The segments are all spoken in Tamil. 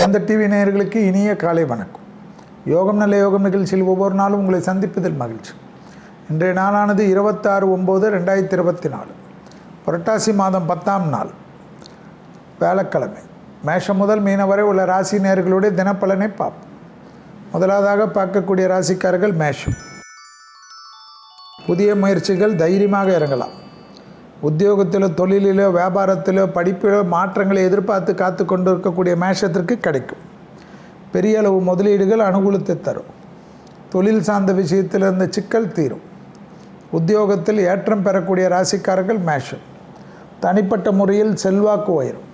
எந்த டிவி நேயர்களுக்கு இனிய காலை வணக்கம். யோகம் நல்ல யோகம் நிகழ்ச்சியில் ஒவ்வொரு நாளும் உங்களை சந்திப்பதில் மகிழ்ச்சி. இன்றைய நாளானது இருபத்தாறு ஒம்பது ரெண்டாயிரத்தி இருபத்தி நாலு. புரட்டாசி மாதம் பத்தாம் நாள். வேலைக்கிழமை மேஷம் முதல் மீன வரை உள்ள ராசி நேர்களுடைய தினப்பலனை பார்ப்போம். முதலாவதாக பார்க்கக்கூடிய ராசிக்காரர்கள் மேஷம். புதிய முயற்சிகள் தைரியமாக இறங்கலாம். உத்தியோகத்திலோ தொழிலிலோ வியாபாரத்திலோ படிப்பிலோ மாற்றங்களை எதிர்பார்த்து காத்து கொண்டு இருக்கக்கூடிய மேஷத்திற்கு கிடைக்கும். பெரிய அளவு முதலீடுகள் அனுகூலத்தை தரும். தொழில் சார்ந்த விஷயத்தில் இருந்த சிக்கல் தீரும். உத்தியோகத்தில் ஏற்றம் பெறக்கூடிய ராசிக்காரர்கள் மேஷம். தனிப்பட்ட முறையில் செல்வாக்கு உயரும்.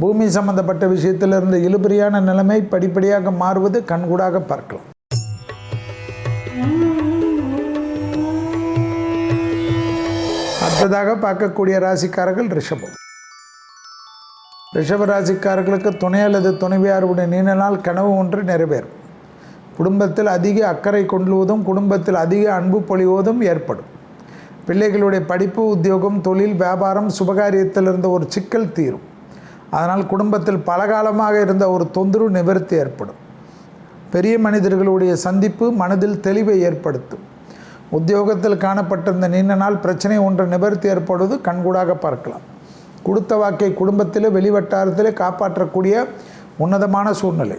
பூமி சம்பந்தப்பட்ட விஷயத்தில் இருந்த இழுபறியான நிலைமை படிப்படியாக மாறுவது கண்கூடாக பார்க்கலாம். அடுத்ததாக பார்க்கக்கூடிய ராசிக்காரர்கள் ரிஷபம். ரிஷப ராசிக்காரர்களுக்கு துணை அல்லது துணைவியாருடைய நீண்ட நாள் கனவு ஒன்று நிறைவேறும். குடும்பத்தில் அதிக அக்கறை கொள்வதும் குடும்பத்தில் அதிக அன்பு பொழிவதும் ஏற்படும். பிள்ளைகளுடைய படிப்பு உத்தியோகம் தொழில் வியாபாரம் சுபகாரியத்தில் இருந்த ஒரு சிக்கல் தீரும். அதனால் குடும்பத்தில் பலகாலமாக இருந்த ஒரு தொந்தரவு நிவர்த்தி ஏற்படும். பெரிய மனிதர்களுடைய சந்திப்பு மனதில் தெளிவை ஏற்படுத்தும். உத்தியோகத்தில் காணப்பட்டிருந்த நீண்ட நாள் பிரச்சனை ஒன்று நிவர்த்தி ஏற்படுவது கண்கூடாக பார்க்கலாம். கொடுத்த வாக்கை குடும்பத்திலே வெளிவட்டாரத்திலே காப்பாற்றக்கூடிய உன்னதமான சூழ்நிலை.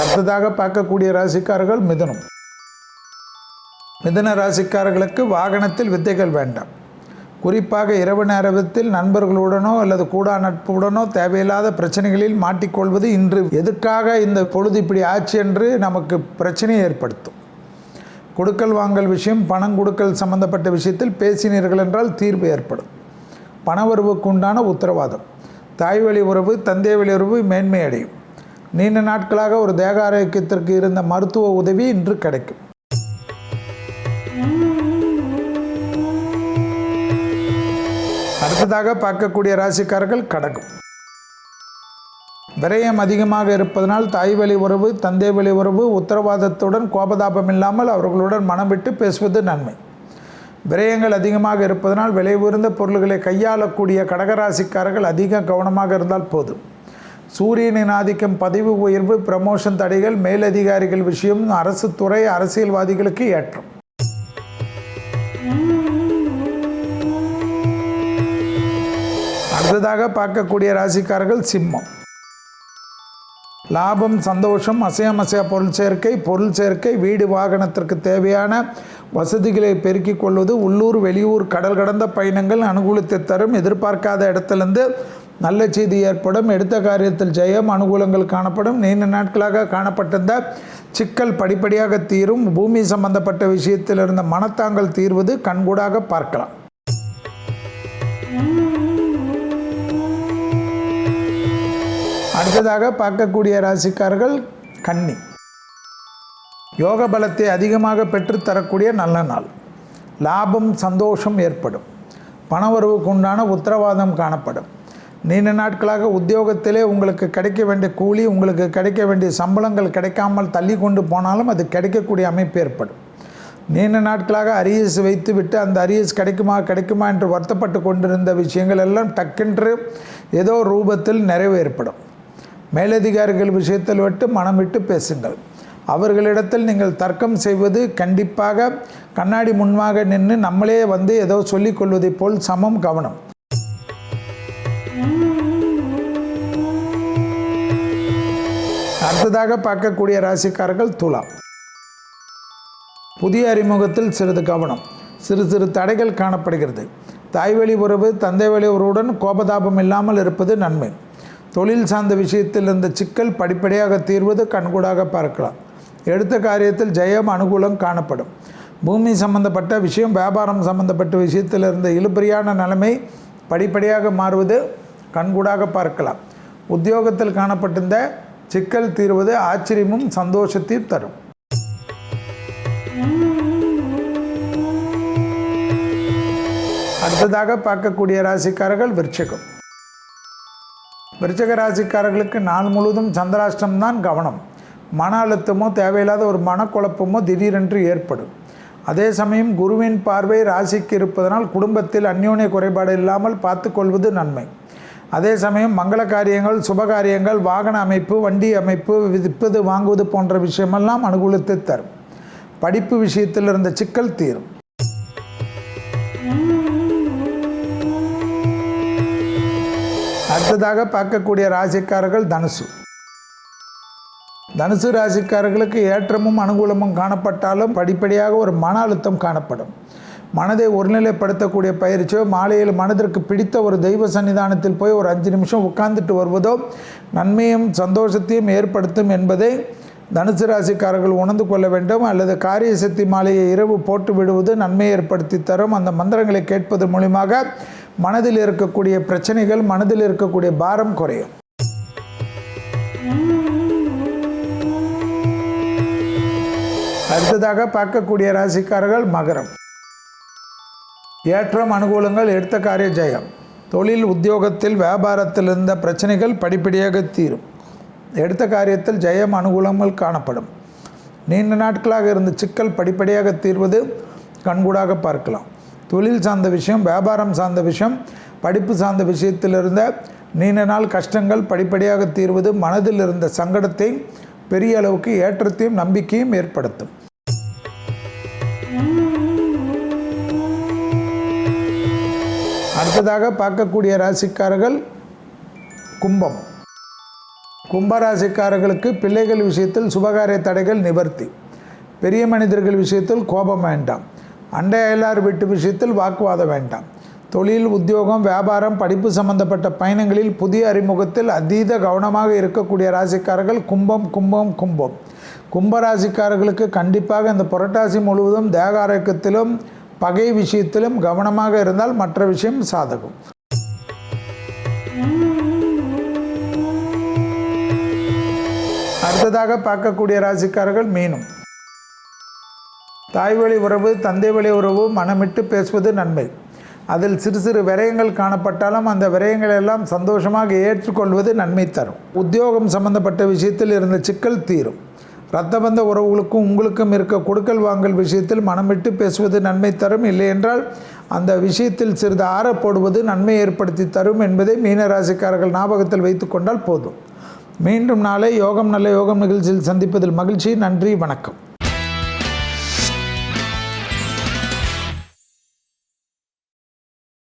அடுத்ததாக பார்க்கக்கூடிய ராசிக்காரர்கள் மிதனம். மிதன ராசிக்காரர்களுக்கு வாகனத்தில் வித்தைகள் வேண்டாம். குறிப்பாக இரவு நேரத்தில் நண்பர்களுடனோ அல்லது கூடா நட்புடனோ தேவையில்லாத பிரச்சனைகளில் மாட்டிக்கொள்வது இன்று எதுக்காக இந்த பொழுது இப்படி ஆச்சு என்று நமக்கு பிரச்சனையை ஏற்படுத்தும். கொடுக்கல் வாங்கல் விஷயம் பணம் கொடுக்கல் சம்பந்தப்பட்ட விஷயத்தில் பேசினீர்கள் என்றால் தீர்வு ஏற்படும். பணவரவுக்கு உண்டான உத்தரவாதம். தாய் வழி உறவு தந்தை வழி உறவு மேன்மை அடையும் நீண்ட நாட்களாக ஒரு தேக ஆரோக்கியத்திற்கு இருந்த மருத்துவ உதவி இன்று கிடைக்கும். அடுத்ததாக பார்க்கக்கூடிய ராசிக்காரர்கள் கடகம். விரயம் அதிகமாக இருப்பதனால் தாய் வழி உறவு தந்தை வழி உறவு உத்தரவாதத்துடன் கோபதாபம் இல்லாமல் அவர்களுடன் மனம் விட்டு பேசுவது நன்மை. விரயங்கள் அதிகமாக இருப்பதனால் விலை உயர்ந்த பொருள்களை கையாளக்கூடிய கடகராசிக்காரர்கள் அதிக கவனமாக இருந்தால் போதும். சூரியனின் ஆதிக்கம் பதவி உயர்வு ப்ரமோஷன் தடைகள் மேலதிகாரிகள் விஷயம் அரசு துறை அரசியல்வாதிகளுக்கு ஏற்றம். அடுத்ததாக பார்க்கக்கூடிய ராசிக்காரர்கள் சிம்மம். லாபம் சந்தோஷம் அசையமசைய பொருள் சேர்க்கை பொருள் சேர்க்கை வீடு வாகனத்திற்கு தேவையான வசதிகளை பெருக்கிக் கொள்வது உள்ளூர் வெளியூர் கடல் கடந்த பயணங்கள் அனுகூலத்தை தரும் எதிர்பார்க்காத இடத்திலிருந்து நல்ல செய்தி ஏற்படும் எடுத்த காரியத்தில் ஜெயம் அனுகூலங்கள் காணப்படும் நீண்ட நாட்களாக காணப்பட்டிருந்த சிக்கல் படிப்படியாக தீரும் பூமி சம்பந்தப்பட்ட விஷயத்தில் இருந்த மனத்தாங்கல் தீர்வது கண்கூடாக பார்க்கலாம். அடுத்ததாக பார்க்கக்கூடிய ராசிக்காரர்கள் கன்னி. யோக பலத்தை அதிகமாக பெற்றுத்தரக்கூடிய நல்ல நாள். லாபம் சந்தோஷம் ஏற்படும். பணவரவுக்கு உண்டான உத்தரவாதம் காணப்படும். நீண்ட நாட்களாக உத்தியோகத்திலே உங்களுக்கு கிடைக்க வேண்டிய கூலி உங்களுக்கு கிடைக்க வேண்டிய சம்பளங்கள் கிடைக்காமல் தள்ளி கொண்டு போனாலும் அது கிடைக்கக்கூடிய அமைப்பு ஏற்படும். நீண்ட நாட்களாக அரியஸ் வைத்து விட்டு அந்த அரியஸ் கிடைக்குமா கிடைக்குமா என்று வருத்தப்பட்டு கொண்டிருந்த விஷயங்கள் எல்லாம் டக்கென்று ஏதோ ரூபத்தில் நிறைவு ஏற்படும். மேலதிகாரிகள் விஷயத்தில் விட்டு மனம் விட்டு பேசுங்கள். அவர்களிடத்தில் நீங்கள் தர்க்கம் செய்வது கண்டிப்பாக கண்ணாடி முன்பாக நின்று நம்மளே வந்து ஏதோ சொல்லிக் கொள்வதைப் போல் சமம் கவனம். அடுத்ததாக பார்க்கக்கூடிய ராசிக்காரர்கள் துலாம். புதிய அறிமுகத்தில் சிறிது கவனம். சிறு சிறு தடைகள் காணப்படுகிறது. தாய்வழி உறவு தந்தை வழி உறவுடன் கோபதாபம் இல்லாமல் இருப்பது நன்மை. தொழில் சார்ந்த விஷயத்தில் இருந்த சிக்கல் படிப்படியாக தீர்வது கண்கூடாக பார்க்கலாம். எடுத்த காரியத்தில் ஜெயம் அனுகூலம் காணப்படும். பூமி சம்பந்தப்பட்ட விஷயம் வியாபாரம் சம்பந்தப்பட்ட விஷயத்தில் இருந்த இழுபறியான நிலைமை படிப்படியாக மாறுவது கண்கூடாக பார்க்கலாம். உத்தியோகத்தில் காணப்பட்டிருந்த சிக்கல் தீர்வது ஆச்சரியமும் சந்தோஷத்தையும் தரும். அடுத்ததாக பார்க்கக்கூடிய ராசிக்காரர்கள் விருட்சகம் விருச்சக ராசிக்காரர்களுக்கு நாள் முழுவதும் சந்திராஷ்டம் தான் கவனம். மன அழுத்தமோ தேவையில்லாத ஒரு மனக்குழப்பமோ திடீரென்று ஏற்படும். அதே சமயம் குருவின் பார்வை ராசிக்கு இருப்பதனால் குடும்பத்தில் அந்யோன்ய குறைபாடு இல்லாமல் பார்த்து கொள்வது நன்மை. அதே சமயம் மங்கள காரியங்கள் சுப காரியங்கள் வாகன அமைப்பு வண்டி அமைப்பு விற்பது வாங்குவது போன்ற விஷயமெல்லாம் அனுகூலத்தை தரும். படிப்பு விஷயத்தில் இருந்த சிக்கல் தீரும். அடுத்ததாக பார்க்கக்கூடிய ராசிக்காரர்கள் தனுசு. தனுசு ராசிக்காரர்களுக்கு ஏற்றமும் அனுகூலமும் காணப்பட்டாலும் படிப்படியாக ஒரு மன அழுத்தம் காணப்படும். மனதை ஒருநிலைப்படுத்தக்கூடிய பயிற்சியோ மாலையில் மனதிற்கு பிடித்த ஒரு தெய்வ சன்னிதானத்தில் போய் ஒரு அஞ்சு நிமிஷம் உட்கார்ந்துட்டு வருவதோ நன்மையும் சந்தோஷத்தையும் ஏற்படுத்தும் என்பதை தனுசு ராசிக்காரர்கள் உணர்ந்து கொள்ள வேண்டும். அல்லது காரிய சக்தி மாலையை இரவு போட்டு விடுவது நன்மை ஏற்படுத்தி தரும். அந்த மந்திரங்களை கேட்பது மூலியமாக மனதில் இருக்கக்கூடிய பிரச்சனைகள் மனதில் இருக்கக்கூடிய பாரம் குறையும். அடுத்ததாக பார்க்கக்கூடிய ராசிக்காரர்கள் மகரம். ஏற்றம் அனுகூலங்கள் எடுத்த காரிய ஜெயம். தொழில் உத்தியோகத்தில் வியாபாரத்தில் இருந்த பிரச்சனைகள் படிப்படியாக தீரும். எடுத்த காரியத்தில் ஜெயம் அனுகூலங்கள் காணப்படும். நீண்ட நாட்களாக இருந்த சிக்கல் படிப்படியாக தீர்வது கண்கூடாக பார்க்கலாம். தொழில் சார்ந்த விஷயம் வியாபாரம் சார்ந்த விஷயம் படிப்பு சார்ந்த விஷயத்தில் இருந்த நீண்ட நாள் கஷ்டங்கள் படிப்படியாக தீர்வது மனதில் இருந்த சங்கடத்தை பெரிய அளவுக்கு ஏற்றத்தையும் நம்பிக்கையும் ஏற்படுத்தும். அடுத்ததாக பார்க்கக்கூடிய ராசிக்காரர்கள் கும்பம். கும்பராசிக்காரர்களுக்கு பிள்ளைகள் விஷயத்தில் சுபகாரிய தடைகள் நிவர்த்தி. பெரிய மனிதர்கள் விஷயத்தில் கோபம் வேண்டாம். அண்டை அயலார் வீட்டு விஷயத்தில் வாக்குவாதம் வேண்டாம். தொழில் உத்தியோகம் வியாபாரம் படிப்பு சம்பந்தப்பட்ட பயணங்களில் புதிய அறிமுகத்தில் அதீத கவனமாக இருக்கக்கூடிய ராசிக்காரர்கள் கும்பம் கும்பம் கும்பம். கும்பராசிக்காரர்களுக்கு கண்டிப்பாக இந்த புரட்டாசி முழுவதும் தேக ஆரோக்கியத்திலும் பகை விஷயத்திலும் கவனமாக இருந்தால் மற்ற விஷயம் சாதகம். அடுத்ததாக பார்க்கக்கூடிய ராசிக்காரர்கள் மீனும். தாய் வழி உறவு தந்தை வழி உறவு மனமிட்டு பேசுவது நன்மை. அதில் சிறு சிறு விரயங்கள் காணப்பட்டாலும் அந்த விரயங்கள் எல்லாம் சந்தோஷமாக ஏற்றுக்கொள்வது நன்மை தரும். உத்தியோகம் சம்பந்தப்பட்ட விஷயத்தில் இருந்த சிக்கல் தீரும். இரத்தபந்த உறவுகளுக்கும் உங்களுக்கும் இருக்க கொடுக்கல் வாங்கல் விஷயத்தில் மனமிட்டு பேசுவது நன்மை தரும். இல்லை என்றால் அந்த விஷயத்தில் சிறிது ஆற போடுவது நன்மை ஏற்படுத்தி தரும் என்பதை மீனராசிக்காரர்கள் ஞாபகத்தில் வைத்துக்கொண்டால் போதும். மீண்டும் நாளை யோகம் நல்ல யோகம் நிகழ்ச்சியில் சந்திப்பதில் மகிழ்ச்சி. நன்றி வணக்கம்.